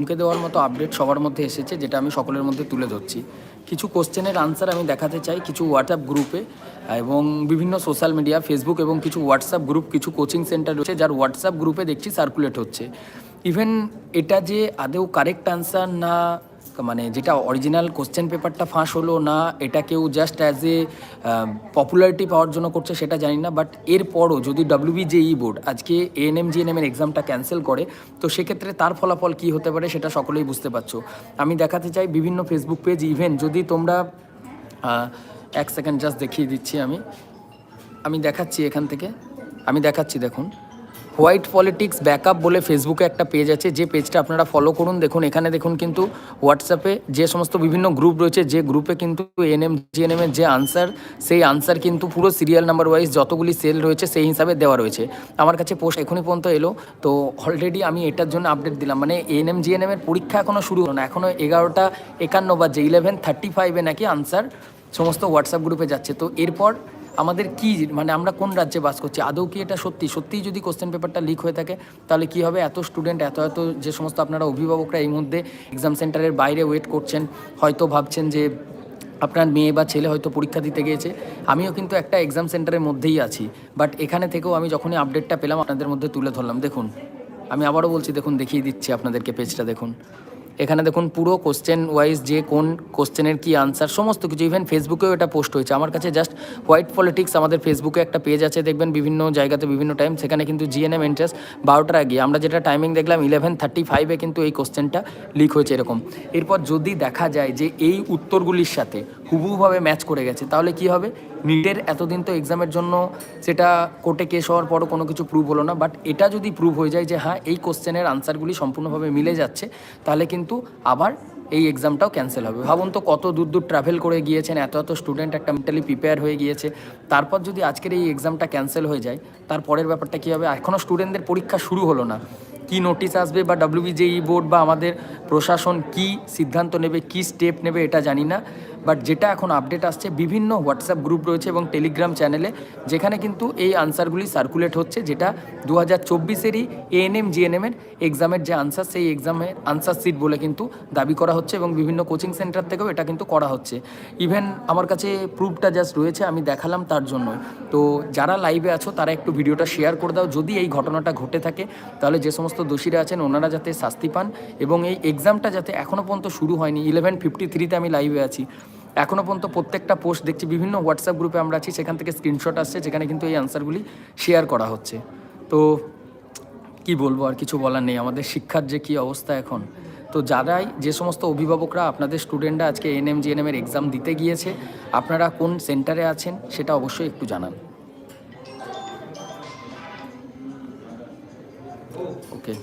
মুখে দেওয়ার মতো আপডেট সবার মধ্যে এসেছে, যেটা আমি সকলের মধ্যে তুলে ধরছি। কিছু কোশ্চেনের আনসার আমি দেখাতে চাই, কিছু হোয়াটসঅ্যাপ গ্রুপে এবং বিভিন্ন সোশ্যাল মিডিয়া ফেসবুক এবং কিছু হোয়াটসঅ্যাপ গ্রুপ কিছু কোচিং সেন্টার রয়েছে, যার হোয়াটসঅ্যাপ গ্রুপে দেখছি সার্কুলেট হচ্ছে। ইভেন এটা যে আদেও কারেক্ট আনসার না মানে যেটা অরিজিনাল কোশ্চেন পেপারটা ফাঁস হলো না, এটা কেউ জাস্ট অ্যাজ এ পপুলারিটি পাওয়ার জন্য করছে সেটা জানি না বাট এরপরও যদি ডাব্লিউবিজেই বোর্ড আজকে এএনএম জিএনএম এর এক্সামটা ক্যান্সেল করে, তো সেক্ষেত্রে তার ফলাফল কী হতে পারে সেটা সকলেই বুঝতে পারছ। আমি দেখাতে চাই বিভিন্ন ফেসবুক পেজ ইভেন যদি তোমরা এক সেকেন্ড জাস্ট দেখিয়ে দিচ্ছি আমি। আমি দেখাচ্ছি এখান থেকে। আমি দেখাচ্ছি, দেখুন। হোয়াইট পলিটিক্স ব্যাকআপ বলে ফেসবুকে একটা পেজ আছে, যে পেজটা আপনারা ফলো করুন। দেখুন, এখানে দেখুন কিন্তু হোয়াটসঅ্যাপে যে সমস্ত বিভিন্ন গ্রুপ রয়েছে, যে গ্রুপে কিন্তু এনএম জিএনএম এর যে আনসার সেই আনসার কিন্তু পুরো সিরিয়াল নাম্বার ওয়াইজ যতগুলি সেল রয়েছে, সেই হিসাবে দেওয়া রয়েছে। আমার কাছে পোস্ট এখনই পর্যন্ত এলো। তো অলরেডি আমি এটার জন্য আপডেট দিলাম। মানে এনএম জিএনএম এর পরীক্ষা এখনও শুরু হলো না। এখনও এগারোটা একান্ন বাজে ইলেভেন থার্টি ফাইভে নাকি আনসার সমস্ত হোয়াটসঅ্যাপ গ্রুপে যাচ্ছে। তো এরপর আমাদের কি মানে আমরা কোন রাজ্যে বাস করছি? আদৌ কি এটা সত্যি? সত্যিই যদি কোশ্চেন পেপারটা লিক হয়ে থাকে, তাহলে কি হবে? এত স্টুডেন্ট এত এত যে সমস্ত আপনারা অভিভাবকরা এই মধ্যে এক্সাম সেন্টারের বাইরে ওয়েট করছেন, হয়তো ভাবছেন যে আপনার মেয়ে বা ছেলে হয়তো পরীক্ষা দিতে গিয়েছে। আমিও কিন্তু একটা এক্সাম সেন্টারের মধ্যেই আছি। বাট এখানে থেকেও আমি যখনই আপডেটটা পেলাম, আপনাদের মধ্যে তুলে ধরলাম। দেখুন, আমি আবারও বলছি, দেখুন, দেখিয়ে দিচ্ছি আপনাদেরকে পেজটা দেখুন। এখানে দেখুন পুরো কোশ্চেন ওয়াইজ যে কোন কোশ্চেনের কি আনসার সমস্ত কিছু ইভেন ফেসবুকেও এটা পোস্ট হয়েছে। আমার কাছে জাস্ট হোয়াইট পলিটিক্স আমাদের ফেসবুকে একটা পেজ আছে, দেখবেন বিভিন্ন জায়গাতে, বিভিন্ন টাইম সেখানে কিন্তু জিএনএম এন্ট্রেস বারোটার আগে। আমরা যেটা টাইমিং দেখলাম ইলেভেন থার্টি ফাইভে কিন্তু এই কোশ্চেনটা লিক হয়েছে এরকম। এরপর যদি দেখা যায় যে এই উত্তরগুলির সাথে হুবহুভাবে ম্যাচ করে গেছে। তাহলে কি হবে? নিটের এতদিন তো এক্সামের জন্য সেটা কোর্টে কেস হওয়ার পরও কোনো কিছু প্রুভ হলো না। বাট এটা যদি প্রুভ হয়ে যায় যে হ্যাঁ এই কোশ্চেনের আনসারগুলি সম্পূর্ণভাবে মিলে যাচ্ছে, তাহলে কিন্তু আবার এই এক্সামটাও ক্যান্সেল হবে। ভাবুন তো কত দূর দূর ট্রাভেল করে গিয়েছেন, এত এত স্টুডেন্ট একটা মেন্টালি প্রিপেয়ার হয়ে গিয়েছে। তারপর যদি আজকের এই এক্সামটা ক্যান্সেল হয়ে যায় তারপরের ব্যাপারটা কী হবে? এখনও স্টুডেন্টদের পরীক্ষা শুরু হলো না। কি নোটিশ আসবে বা ডাব্লিউবিজেই বোর্ড বা আমাদের প্রশাসন কি সিদ্ধান্ত নেবে, কি স্টেপ নেবে, এটা জানি না। বাট যেটা এখন আপডেট আসছে, বিভিন্ন হোয়াটসঅ্যাপ গ্রুপ রয়েছে এবং টেলিগ্রাম চ্যানেলে যেখানে কিন্তু এই আনসারগুলি সার্কুলেট হচ্ছে, যেটা দু হাজার চব্বিশেরই এএনএম জিএনএমের এক্সামের যে আনসার সেই এক্সামের আনসার সিট বলে কিন্তু দাবি করা হচ্ছে এবং বিভিন্ন কোচিং সেন্টার থেকেও এটা কিন্তু করা হচ্ছে। ইভেন আমার কাছে প্রুফটা জাস্ট রয়েছে, আমি দেখালাম তার জন্য তো যারা লাইভে আছো, তারা একটু ভিডিওটা শেয়ার করে দাও। যদি এই ঘটনাটা ঘটে থাকে, তাহলে যে সমস্ত দোষীরা আছেন, ওনারা যাতে শাস্তি পান এবং এই এক্সামটা যাতে এখনও পর্যন্ত শুরু হয়নি ইলেভেন ফিফটি থ্রিতে আমি লাইভে আছি। এখনও পর্যন্ত প্রত্যেকটা পোস্ট দেখছি, বিভিন্ন হোয়াটসঅ্যাপ গ্রুপে আমরা আছি, সেখান থেকে স্ক্রিনশট আসছে, যেখানে কিন্তু এই অ্যান্সারগুলি শেয়ার করা হচ্ছে। তো কি বলব আর কিছু বলার নেই, আমাদের শিক্ষার যে কী অবস্থা এখন। তো যারাই, যে সমস্ত অভিভাবকরা, আপনাদের স্টুডেন্টরা আজকে এনএম জিএনএম এর এক্সাম দিতে গিয়েছে, আপনারা কোন সেন্টারে আছেন, সেটা অবশ্যই একটু জানান। ওকে